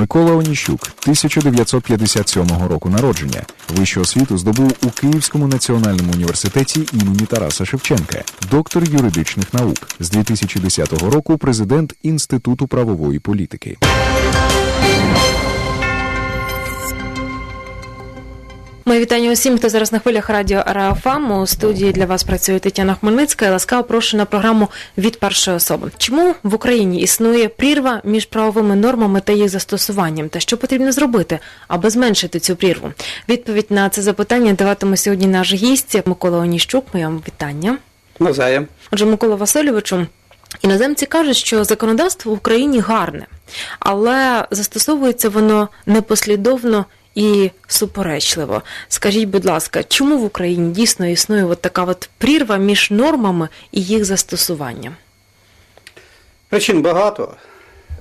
Микола Оніщук, 1957 року народження. Вищу освіту здобув у Київському національному університеті імені Тараса Шевченка, доктор юридичних наук. З 2010 року президент Інституту правової політики. Мої вітання усім, хто зараз на хвилях радіо РАФАМ. У студії для вас працює Тетяна Хмельницька. і Ласкаво прошу на програму від першої особи. Чому в Україні існує прірва між правовими нормами та їх застосуванням? Та що потрібно зробити, аби зменшити цю прірву? Відповідь на це запитання даватиме сьогодні наш гість Микола Оніщук. Моє вам вітання. Навзаєм. Отже, Микола Васильовичу, іноземці кажуть, що законодавство в Україні гарне, але застосовується воно непослідовно і суперечливо. Скажіть, будь ласка, чому в Україні дійсно існує от така от прірва між нормами і їх застосуванням? Причин багато.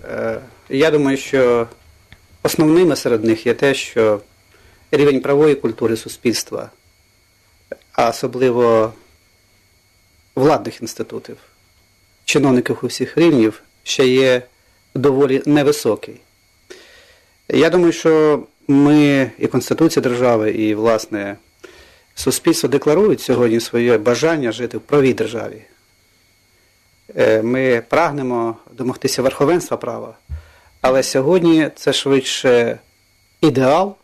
Е, Я думаю, що основними серед них є те, що рівень правової культури суспільства, а особливо владних інститутів, чиновників усіх рівнів, ще є доволі невисокий. Я думаю, що ми і Конституція держави, і, власне, суспільство декларують сьогодні своє бажання жити в правій державі. Е, Ми прагнемо домогтися верховенства права, але сьогодні це швидше ідеал,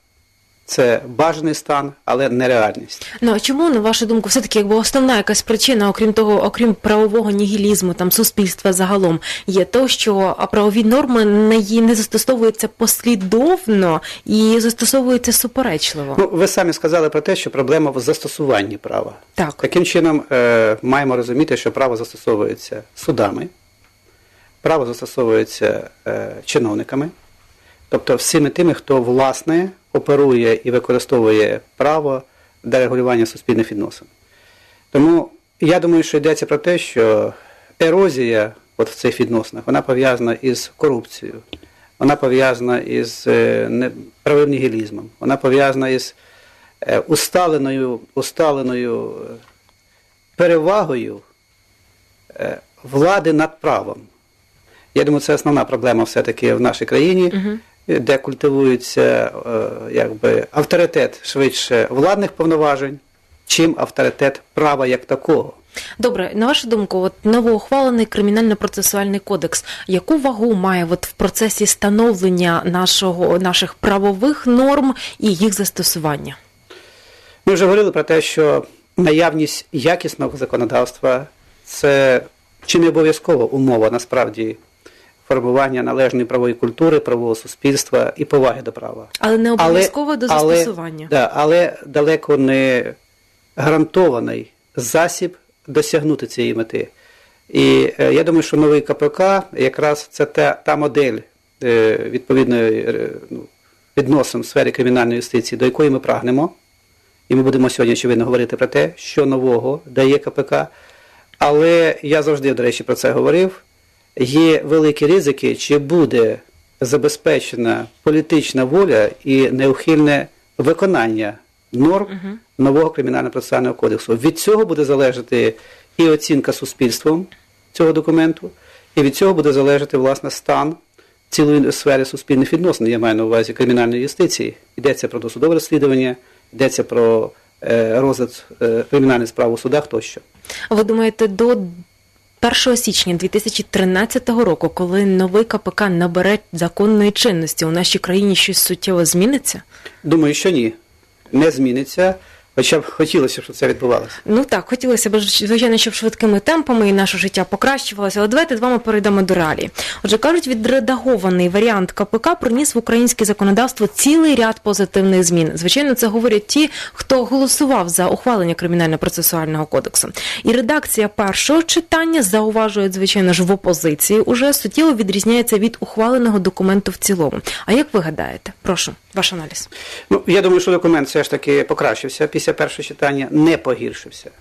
це бажаний стан, але не реальність. Ну а чому, на вашу думку, все-таки якби основна якась причина, окрім того, окрім правового нігілізму, там суспільства загалом, є то, що правові норми не, не застосовуються послідовно і застосовуються суперечливо? Ну, ви самі сказали про те, що проблема в застосуванні права. Так. Таким чином, е, маємо розуміти, що право застосовується судами, право застосовується е, чиновниками, тобто всіми тими, хто власне оперує і використовує право для регулювання суспільних відносин. Тому я думаю, що йдеться про те, що ерозія от в цих відносинах вона пов'язана із корупцією, вона пов'язана із е, правовим нігілізмом, вона пов'язана із е, усталеною, усталеною е, перевагою влади над правом. Я думаю, це основна проблема все-таки в нашій країні, де культивується е, якби, авторитет швидше владних повноважень, чим авторитет права як такого. Добре, на вашу думку, от новоухвалений кримінально-процесуальний кодекс, яку вагу має от в процесі становлення нашого наших правових норм і їх застосування? Ми вже говорили про те, що наявність якісного законодавства це чи не обов'язкова умова насправді формування належної правової культури, правового суспільства і поваги до права. Але не обов'язково до але- застосування. да, але далеко не гарантований засіб досягнути цієї мети. І е, я думаю, що новий КПК якраз це та, та модель е, відповідної е, ну, відносин в сфері кримінальної юстиції, до якої ми прагнемо. І ми будемо сьогодні, очевидно, говорити про те, що нового дає КПК. Але я завжди, до речі, про це говорив. Є великі ризики, чи буде забезпечена політична воля і неухильне виконання норм нового кримінально-процесуального кодексу. Від цього буде залежати і оцінка суспільством цього документу, і від цього буде залежати власне стан цілої сфери суспільних відносин. Я маю на увазі кримінальної юстиції. Йдеться про досудове розслідування, йдеться про е, розгляд е, кримінальних справ у судах тощо. Ви думаєте, до 1 січня 2013 року, коли новий КПК набере законної чинності, у нашій країні щось суттєво зміниться? Думаю, що ні. Не зміниться, хоча б хотілося, щоб це відбувалося. Ну так, хотілося б, звичайно, щоб швидкими темпами і наше життя покращувалося, але давайте з вами перейдемо до реалії. Отже, кажуть, відредагований варіант КПК приніс в українське законодавство цілий ряд позитивних змін. Звичайно, це говорять ті, хто голосував за ухвалення кримінально-процесуального кодексу. І редакція першого читання зауважує, звичайно ж, в опозиції уже суттєво відрізняється від ухваленого документу в цілому. А як ви гадаєте? Прошу, ваш аналіз. Ну, я думаю, що документ все ж таки покращився після першого читання, не погіршився.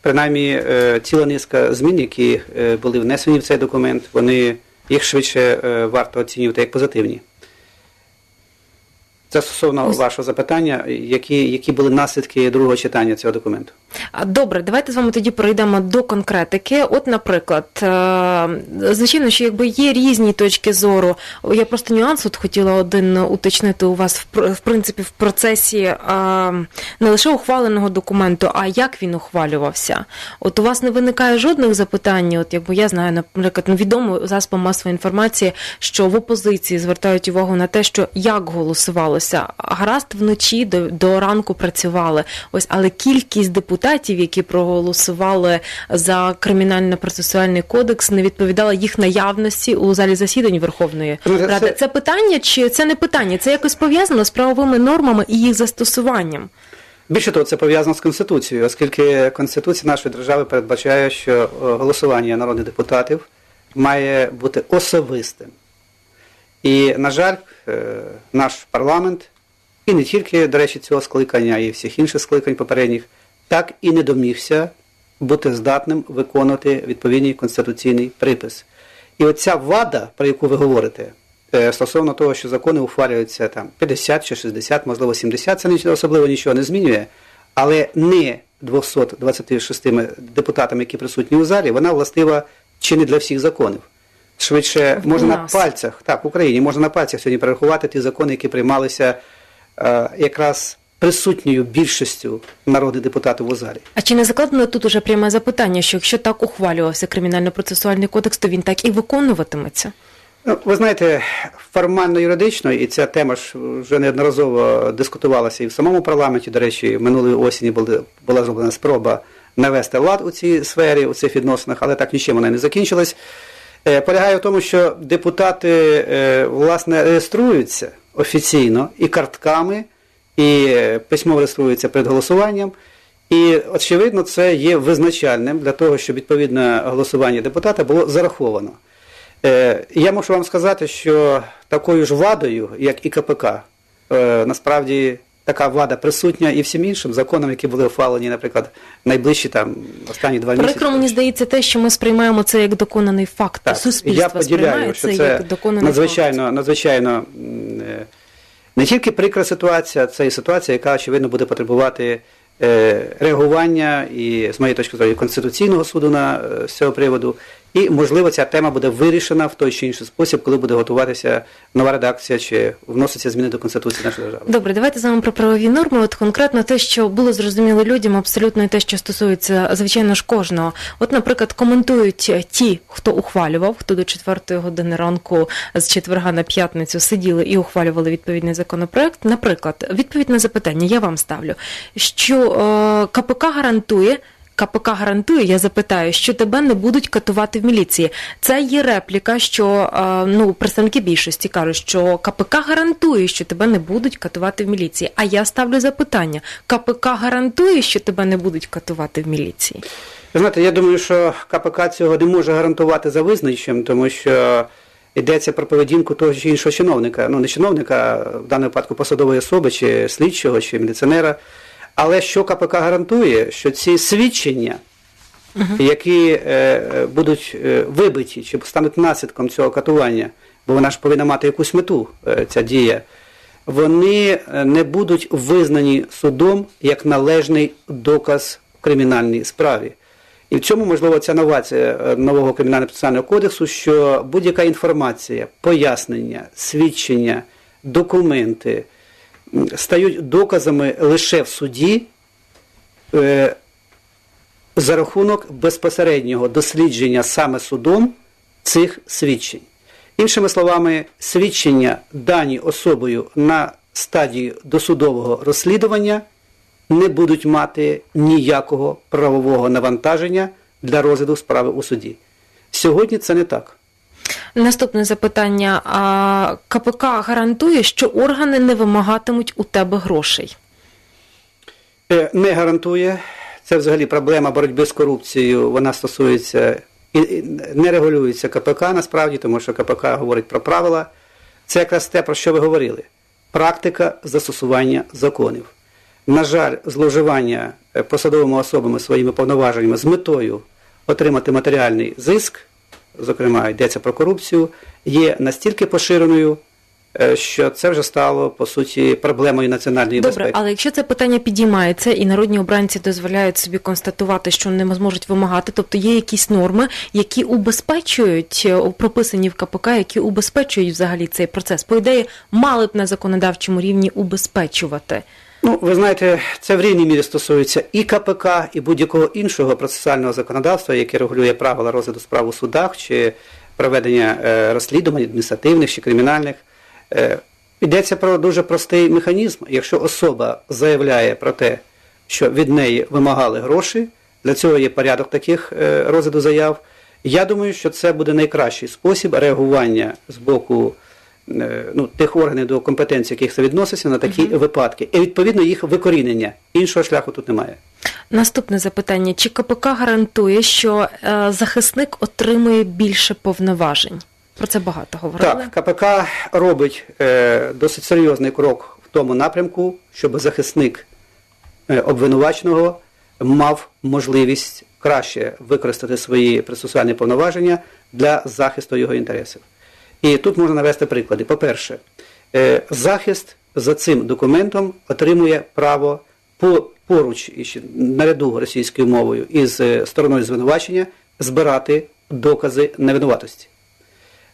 Принаймні, е, ціла низка змін, які е, були внесені в цей документ, вони їх швидше е, варто оцінювати як позитивні. Це стосовно Ось. вашого запитання, які, які були наслідки другого читання цього документу. Добре, давайте з вами тоді перейдемо до конкретики. От, наприклад, е, звичайно, що якби є різні точки зору. Я просто нюанс от хотіла один уточнити у вас в в принципі в процесі е, не лише ухваленого документу, а як він ухвалювався. От у вас не виникає жодних запитань. От якби я знаю, наприклад, ну, відомо засобам масової інформації, що в опозиції звертають увагу на те, що як голосувалося. Гаразд вночі до, до ранку працювали. Ось, але кількість депутатів, які проголосували за кримінально-процесуальний кодекс, не відповідала їх наявності у залі засідань Верховної Ну, Ради. Це питання чи це не питання? Це якось пов'язано з правовими нормами і їх застосуванням. Більше того, це пов'язано з Конституцією, оскільки Конституція нашої держави передбачає, що е, голосування народних депутатів має бути особистим. І, на жаль, е, наш парламент, і не тільки, до речі, цього скликання, а всіх інших скликань попередніх, так і не домігся бути здатним виконувати відповідний конституційний припис. І оця вада, про яку ви говорите, е, стосовно того, що закони ухвалюються там 50 чи 60, можливо 70, це особливо нічого не змінює, але не 226 депутатами, які присутні у залі, вона властива чи не для всіх законів. Швидше можна на пальцях, так, в Україні можна на пальцях сьогодні перерахувати ті закони, які приймалися е, якраз присутньою більшістю народних депутатів у залі. А чи не закладено тут уже пряме запитання, що якщо так ухвалювався кримінально-процесуальний кодекс, то він так і виконуватиметься? Ну, ви знаєте, формально юридично, і ця тема ж вже неодноразово дискутувалася і в самому парламенті. До речі, минулої осені були, була зроблена спроба навести лад у цій сфері, у цих відносинах, але так нічим вона не закінчилась. Е, Полягає в тому, що депутати е, власне реєструються офіційно і картками, і е, письмово реєструються перед голосуванням. І очевидно, це є визначальним для того, щоб відповідне голосування депутата було зараховано. Я можу вам сказати, що такою ж вадою, як і КПК, насправді така вада присутня і всім іншим законам, які були ухвалені, наприклад, найближчі там останні два місяці. Прикро мені здається те, що ми сприймаємо це як доконаний факт. Так, Суспільство я поділяю, сприймає що це, як доконаний надзвичайно, надзвичайно е, не тільки прикра ситуація, це і ситуація, яка очевидно буде потребувати е, реагування і, з моєї точки зору, Конституційного суду на е, з цього приводу. І, можливо, ця тема буде вирішена в той чи інший спосіб, коли буде готуватися нова редакція чи вноситься зміни до Конституції нашої держави. Добре, давайте з вами про правові норми. От конкретно те, що було зрозуміло людям, абсолютно і те, що стосується, звичайно ж, кожного. От, наприклад, коментують ті, хто ухвалював, хто до четвертої години ранку з четверга на п'ятницю сиділи і ухвалювали відповідний законопроект. Наприклад, відповідь на запитання я вам ставлю, що е, КПК гарантує. КПК гарантує, я запитаю, що тебе не будуть катувати в міліції. Це є репліка, що е, ну представники більшості кажуть, що КПК гарантує, що тебе не будуть катувати в міліції. А я ставлю запитання: КПК гарантує, що тебе не будуть катувати в міліції. Знаєте, я думаю, що КПК цього не може гарантувати за визначенням, тому що йдеться про поведінку того чи іншого чиновника. Ну, не чиновника, в даному випадку посадової особи, чи слідчого, чи міліціонера. Але що КПК гарантує, що ці свідчення, які е, е, будуть е, вибиті, чи стануть наслідком цього катування, бо вона ж повинна мати якусь мету, е, ця дія, вони не будуть визнані судом як належний доказ в кримінальній справі. І в цьому, можливо, ця новація нового кримінально-процесуального кодексу, що будь-яка інформація, пояснення, свідчення, документи стають доказами лише в суді е, за рахунок безпосереднього дослідження саме судом цих свідчень. Іншими словами, свідчення дані особою на стадії досудового розслідування не будуть мати ніякого правового навантаження для розгляду справи у суді. Сьогодні це не так. Наступне запитання: а КПК гарантує, що органи не вимагатимуть у тебе грошей. Е, Не гарантує. Це взагалі проблема боротьби з корупцією. Вона стосується і не регулюється КПК насправді, тому що КПК говорить про правила. Це якраз те, про що ви говорили. Практика застосування законів. На жаль, зловживання е, посадовими особами своїми повноваженнями з метою отримати матеріальний зиск, зокрема йдеться про корупцію, є настільки поширеною, е, що це вже стало по суті проблемою національної Добре, безпеки. але якщо це питання підіймається і народні обранці дозволяють собі констатувати, що не зможуть вимагати, тобто є якісь норми, які убезпечують е, прописані в КПК, які убезпечують взагалі цей процес. По ідеї, мали б на законодавчому рівні убезпечувати. Ну, ви знаєте, це в рівній мірі стосується і КПК, і будь-якого іншого процесуального законодавства, яке регулює правила розгляду справ у судах чи проведення е, розслідувань адміністративних чи кримінальних. Е, йдеться про дуже простий механізм. Якщо особа заявляє про те, що від неї вимагали гроші, для цього є порядок таких е, розгляду заяв. Я думаю, що це буде найкращий спосіб реагування з боку ну, тих органів до компетенції, яких це відноситься, на такі випадки. І відповідно їх викорінення. Іншого шляху тут немає. Наступне запитання: чи КПК гарантує, що е, захисник отримує більше повноважень? Про це багато говорили. Так, КПК робить е, досить серйозний крок в тому напрямку, щоб захисник е, обвинуваченого мав можливість краще використати свої процесуальні повноваження для захисту його інтересів. І тут можна навести приклади. По-перше, е, захист за цим документом отримує право поруч наряду російською мовою із е, стороною звинувачення збирати докази невинуватості.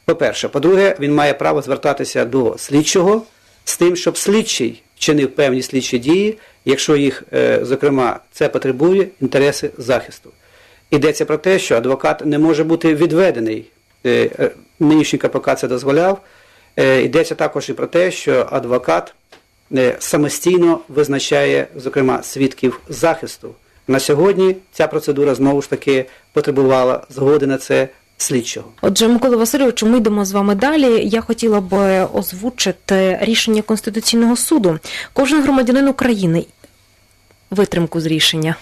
По-перше, по-друге, він має право звертатися до слідчого з тим, щоб слідчий вчинив певні слідчі дії, якщо їх, е, зокрема, це потребує інтереси захисту. Йдеться про те, що адвокат не може бути відведений. Нинішній КПК це дозволяв. Е, Йдеться також і про те, що адвокат е, самостійно визначає, зокрема, свідків захисту. На сьогодні ця процедура знову ж таки потребувала згоди на це слідчого. Отже, Микола Васильовичу, ми йдемо з вами далі. Я хотіла б озвучити рішення Конституційного суду. Кожен громадянин України. Витримку з рішення.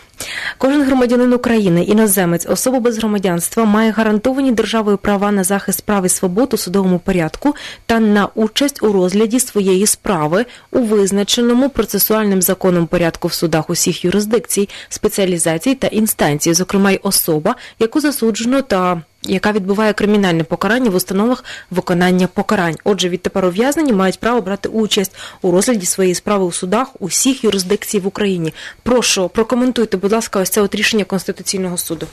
Кожен громадянин України, іноземець, особа без громадянства має гарантовані державою права на захист прав і свобод у судовому порядку та на участь у розгляді своєї справи у визначеному процесуальним законом порядку в судах усіх юрисдикцій, спеціалізацій та інстанцій, зокрема й особа, яку засуджено та яка відбуває кримінальне покарання в установах виконання покарань. Отже, відтепер ув'язнені мають право брати участь у розгляді своєї справи у судах усіх юрисдикцій в Україні. Прошу прокоментуйте, будь ласка, ось це от рішення Конституційного суду.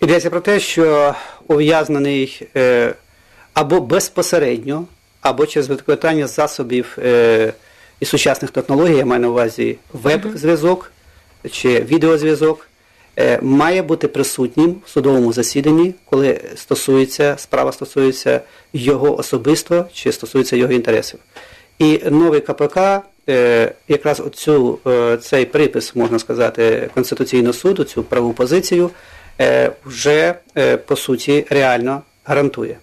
Йдеться про те, що ув'язнений е, або безпосередньо, або через використання засобів е, і сучасних технологій, я маю на увазі веб-зв'язок чи відеозв'язок, має бути присутнім в судовому засіданні, коли стосується, справа стосується його особисто чи стосується його інтересів. І новий КПК е, якраз оцю, е, цей припис, можна сказати, Конституційного суду, цю праву позицію, е, вже е, по суті реально гарантує.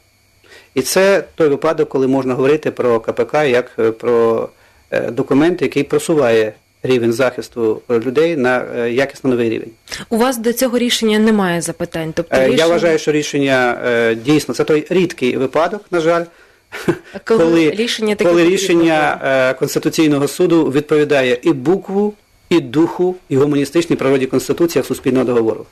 І це той випадок, коли можна говорити про КПК як е, про е, документ, який просуває рівень захисту людей на е, якісно новий рівень. У вас до цього рішення немає запитань. Тобто Е, рішення... Я вважаю, що рішення е, дійсно це той рідкий випадок, на жаль, Коли коли рішення коли рішення Конституційного суду відповідає і букву, і духу, і гуманістичній природі Конституції як суспільного договору.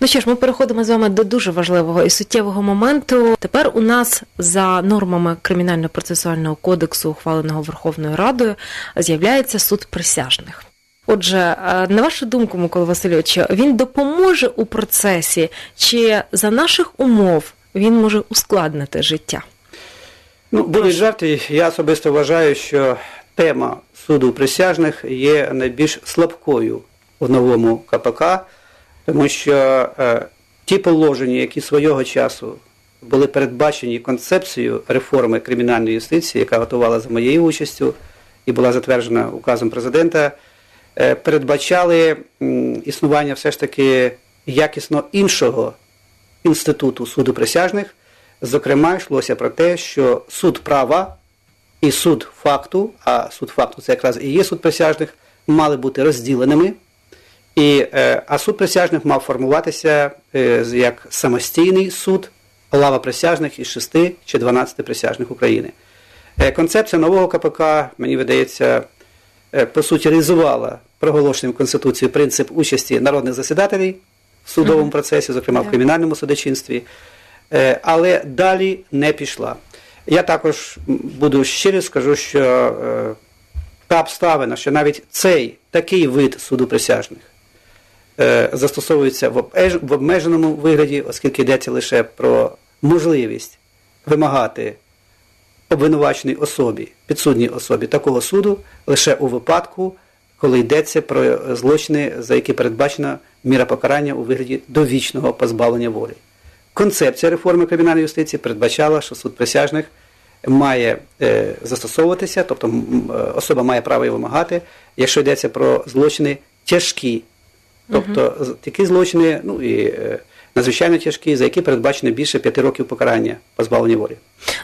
Ну що ж, ми переходимо з вами до дуже важливого і суттєвого моменту. Тепер у нас за нормами кримінально-процесуального кодексу, ухваленого Верховною Радою, з'являється суд присяжних. Отже, е, на вашу думку, Микола Васильович, він допоможе у процесі, чи за наших умов він може ускладнити життя? Ну, будуть жарти, я особисто вважаю, що тема суду присяжних є найбільш слабкою в новому КПК, тому що е, ті положення, які свого часу були передбачені концепцією реформи кримінальної юстиції, яка готувала за моєю участю і була затверджена указом президента, е, передбачали існування все ж таки якісно іншого інституту суду присяжних. Зокрема, йшлося про те, що суд права і суд факту, а суд факту це якраз і є суд присяжних, мали бути розділеними. І, е, а суд присяжних мав формуватися е, як самостійний суд, лава присяжних із 6 чи 12 присяжних України. Е, Концепція нового КПК, мені видається, е, по суті, реалізувала проголошеним Конституцією принцип участі народних засідателів в судовому процесі, зокрема в кримінальному судочинстві, Е, але далі не пішла. Я також буду щиро скажу, що е, та обставина, що навіть цей такий вид суду присяжних е, застосовується в, обмеженому вигляді, оскільки йдеться лише про можливість вимагати обвинуваченій особі, підсудній особі такого суду лише у випадку, коли йдеться про злочини, за які передбачена міра покарання у вигляді довічного позбавлення волі. Концепція реформи кримінальної юстиції передбачала, що суд присяжних має е, застосовуватися, тобто е, особа має право і вимагати, якщо йдеться про злочини тяжкі, тобто такі злочини, ну і е, надзвичайно тяжкі, за які передбачено більше п'яти років покарання позбавлення волі.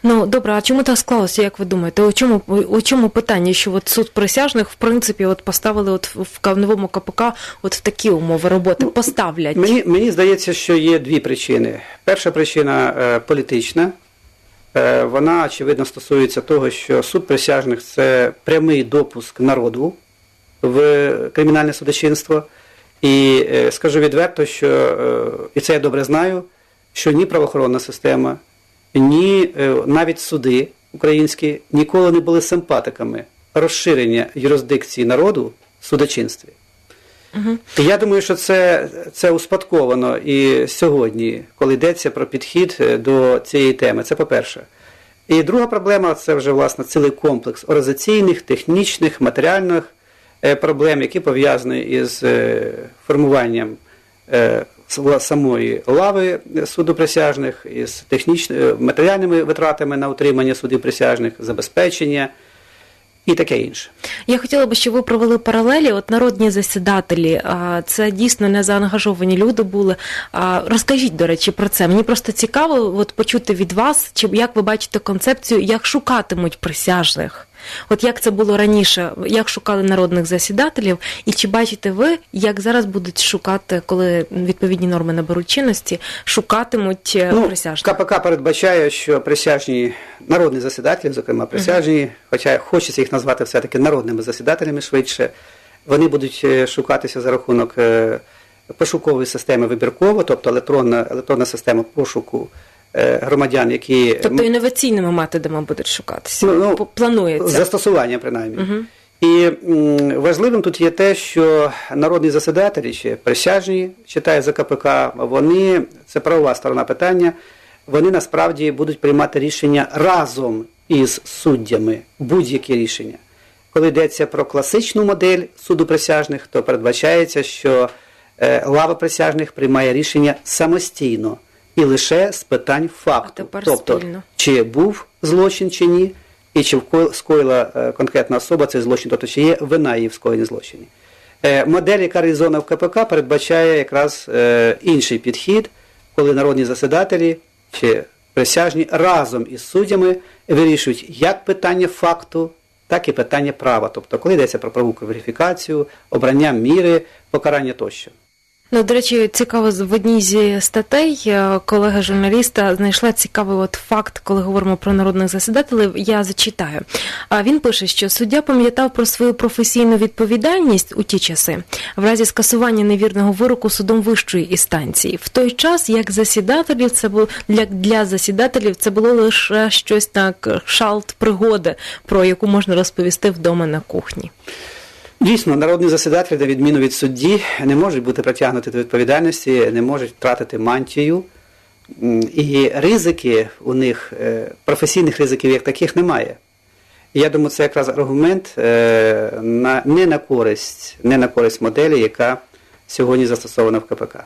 Ну добре, а чому так склалося, як ви думаєте? У чому у чому питання, що от суд присяжних в принципі от поставили от в новому КПК от в такі умови роботи поставлять? Мені, мені здається, що є дві причини. Перша причина е, політична. Е, вона, очевидно, стосується того, що суд присяжних це прямий допуск народу в кримінальне судочинство. І е, скажу відверто, що, е, і це я добре знаю, що ні правоохоронна система, ні навіть суди українські ніколи не були симпатиками розширення юрисдикції народу в судочинстві. І Я думаю, що це, це успадковано і сьогодні, коли йдеться про підхід е, до цієї теми. Це по-перше. І друга проблема це вже власне цілий комплекс організаційних, технічних, матеріальних е, проблем, які пов'язані із е, формуванням самої лави суду присяжних, із технічними матеріальними витратами на утримання судів присяжних, забезпечення і таке інше. Я хотіла би, щоб ви провели паралелі. От народні засідателі, це дійсно не заангажовані люди були. Розкажіть, до речі, про це. Мені просто цікаво от почути від вас, чи як ви бачите концепцію, як шукатимуть присяжних. От як це було раніше, як шукали народних засідателів, і чи бачите ви, як зараз будуть шукати, коли відповідні норми наберуть чинності, шукатимуть е, Ну, присяжних? КПК передбачає, що присяжні народні засідателі, зокрема присяжні, хоча хочеться їх назвати все-таки народними засідателями швидше, вони будуть е, шукатися за рахунок е, пошукової системи вибірково, тобто електронна, електронна система пошуку громадян, які Тобто інноваційними методами будуть шукатися. Ну, ну, Планується. Застосування, принаймні. Мгм. І важливим тут є те, що народні засідателі чи присяжні, читає за КПК, вони, це правова сторона питання, вони насправді будуть приймати рішення разом із суддями, будь-які рішення. Коли йдеться про класичну модель суду присяжних, то передбачається, що е, лава присяжних приймає рішення самостійно і лише з питань факту. Тобто, спільно. чи був злочин чи ні, і чи скоїла е, конкретна особа цей злочин, тобто чи є вина її в скоєнні злочині. Е, Модель, яка реалізована в КПК, передбачає якраз е, інший підхід, коли народні засідателі чи присяжні разом із суддями вирішують як питання факту, так і питання права. Тобто, коли йдеться про правову верифікацію, обрання міри, покарання тощо. Ну, до речі, цікаво, в одній зі статей е, колега журналіста знайшла цікавий от факт, коли говоримо про народних засідателів. Я зачитаю. А він пише, що суддя пам'ятав про свою професійну відповідальність у ті часи, в разі скасування невірного вироку судом вищої інстанції. В той час, як засідателів, це було для, для засідателів, це було лише щось так шалт пригоди, про яку можна розповісти вдома на кухні. Дійсно, народні засідатель, на відміну від судді, не можуть бути притягнуті до відповідальності, не можуть втратити мантію. І ризики у них, е, професійних ризиків як таких немає. Я думаю, це якраз аргумент е, не, на користь, не на користь моделі, яка сьогодні застосована в КПК.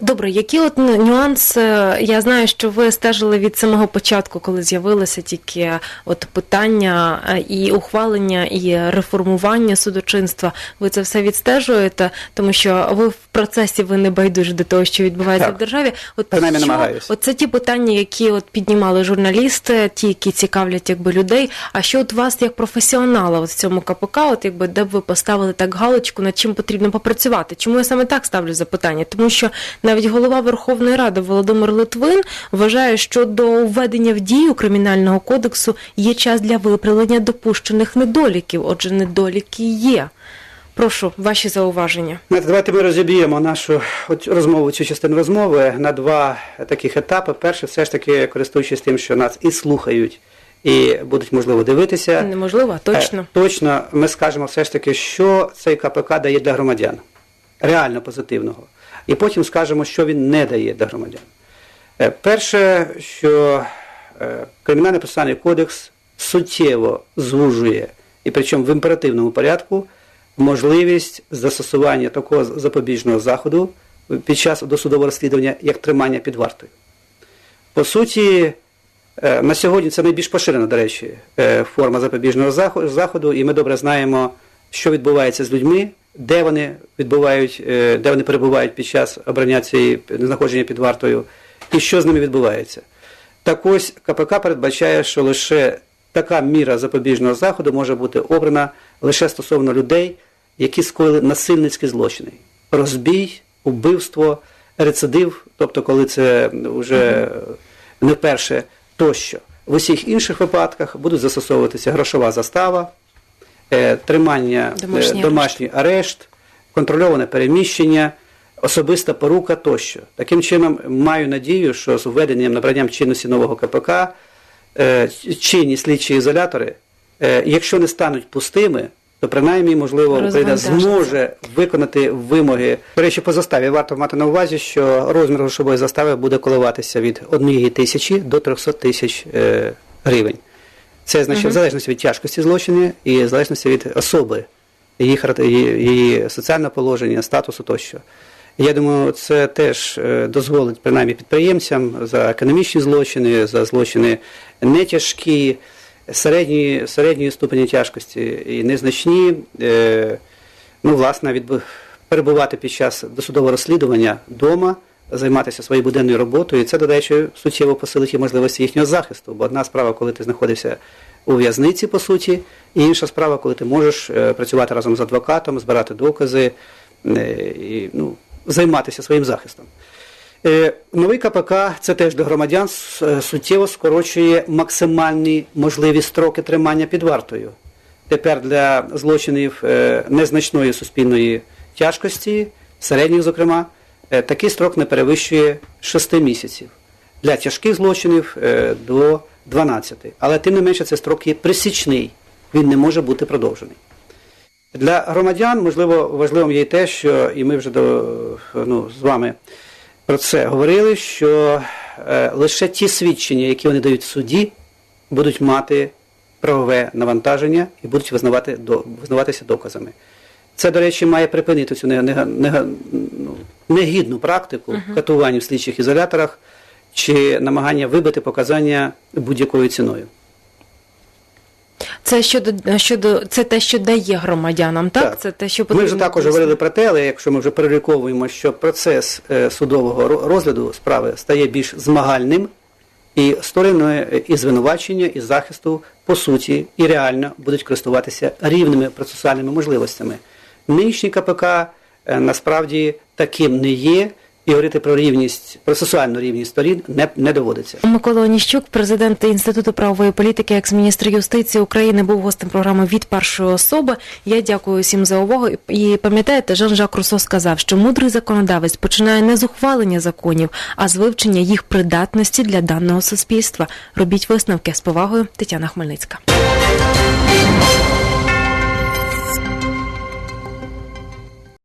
Добре, які от нюанси? Я знаю, що ви стежили від самого початку, коли з'явилося тільки от питання е, і ухвалення, і реформування судочинства. Ви це все відстежуєте, тому що ви в процесі ви не байдужі до того, що відбувається Так. в державі. От Принаймні що- намагаюсь. От це ті питання, які от піднімали журналісти, ті, які цікавлять якби людей. А що от вас як професіонала от в цьому КПК, от якби де б ви поставили так галочку, над чим потрібно попрацювати? Чому я саме так ставлю запитання? Тому що навіть голова Верховної Ради Володимир Литвин вважає, що до введення в дію кримінального кодексу є час для виправлення допущених недоліків. Отже, недоліки є. Прошу ваші зауваження. Давайте ми розіб'ємо нашу розмову, цю частину розмови на два таких етапи. Перше, все ж таки, користуючись тим, що нас і слухають, і будуть можливо дивитися. Неможливо, а точно. Е, Точно, ми скажемо все ж таки, що цей КПК дає для громадян, реально позитивного. І потім скажемо, що він не дає для громадян. Е, Перше, що е, Кримінальний процесуальний кодекс суттєво звужує, і причому в імперативному порядку, можливість застосування такого запобіжного заходу під час досудового розслідування, як тримання під вартою. По суті, е, на сьогодні це найбільш поширена, до речі, форма запобіжного заходу, і ми добре знаємо, що відбувається з людьми, де вони відбувають, е, де вони перебувають під час обрання цієї знаходження під вартою, і що з ними відбувається. Так ось КПК передбачає, що лише така міра запобіжного заходу може бути обрана лише стосовно людей, які скоїли насильницькі злочини: розбій, убивство, рецидив, тобто коли це вже не вперше тощо. В усіх інших випадках будуть застосовуватися грошова застава, тримання, е, Домашній домашній арешт, контрольоване переміщення, особиста порука тощо. Таким чином, маю надію, що з введенням набранням чинності нового КПК е, чинні слідчі ізолятори, е, якщо не стануть пустими, то принаймні, можливо, Україна зможе виконати вимоги. До речі, по заставі варто мати на увазі, що розмір грошової застави буде коливатися від 1 тисячі до 300 тисяч е, гривень. Це значить в залежності від тяжкості злочину і в залежності від особи, її, її, соціального положення, статусу тощо. Я думаю, це теж е, дозволить принаймні підприємцям за економічні злочини, за злочини не тяжкі, середньої, ступені тяжкості і незначні, е, ну, власне, відбу- перебувати під час досудового розслідування вдома, займатися своєю буденною роботою, і це, до речі, суттєво посилить і можливості їхнього захисту. Бо одна справа, коли ти знаходишся у в'язниці, по суті, і інша справа, коли ти можеш е, працювати разом з адвокатом, збирати докази е, і ну, займатися своїм захистом. Е, Новий КПК це теж для громадян суттєво скорочує максимальні можливі строки тримання під вартою. Тепер для злочинів незначної суспільної тяжкості, середніх, зокрема, такий строк не перевищує 6 місяців. Для тяжких злочинів е, до 12. Але тим не менше цей строк є присічний, він не може бути продовжений. Для громадян, можливо, важливим є й те, що і ми вже до, ну, з вами про це говорили, що е, лише ті свідчення, які вони дають в суді, будуть мати правове навантаження і будуть визнавати, до, визнаватися доказами. Це, до речі, має припинити цю нега- нега- нега- ну, негідну практику катувань в слідчих ізоляторах чи намагання вибити показання будь-якою ціною. Це щодо щодо це те, що дає громадянам, так? Так. Це те, що Ми вже також говорили про те, але якщо ми вже переліковуємо, що процес е, судового розгляду справи стає більш змагальним, і сторони е, і звинувачення, і захисту по суті і реально будуть користуватися рівними процесуальними можливостями. Нинішній КПК насправді таким не є, і говорити про рівність, процесуальну рівність сторін не, не доводиться. Микола Оніщук, президент Інституту правової політики, екс-міністр юстиції України, був гостем програми від першої особи. Я дякую всім за увагу. І пам'ятаєте, Жан-Жак Руссо сказав, що мудрий законодавець починає не з ухвалення законів, а з вивчення їх придатності для даного суспільства. Робіть висновки з повагою, Тетяна Хмельницька.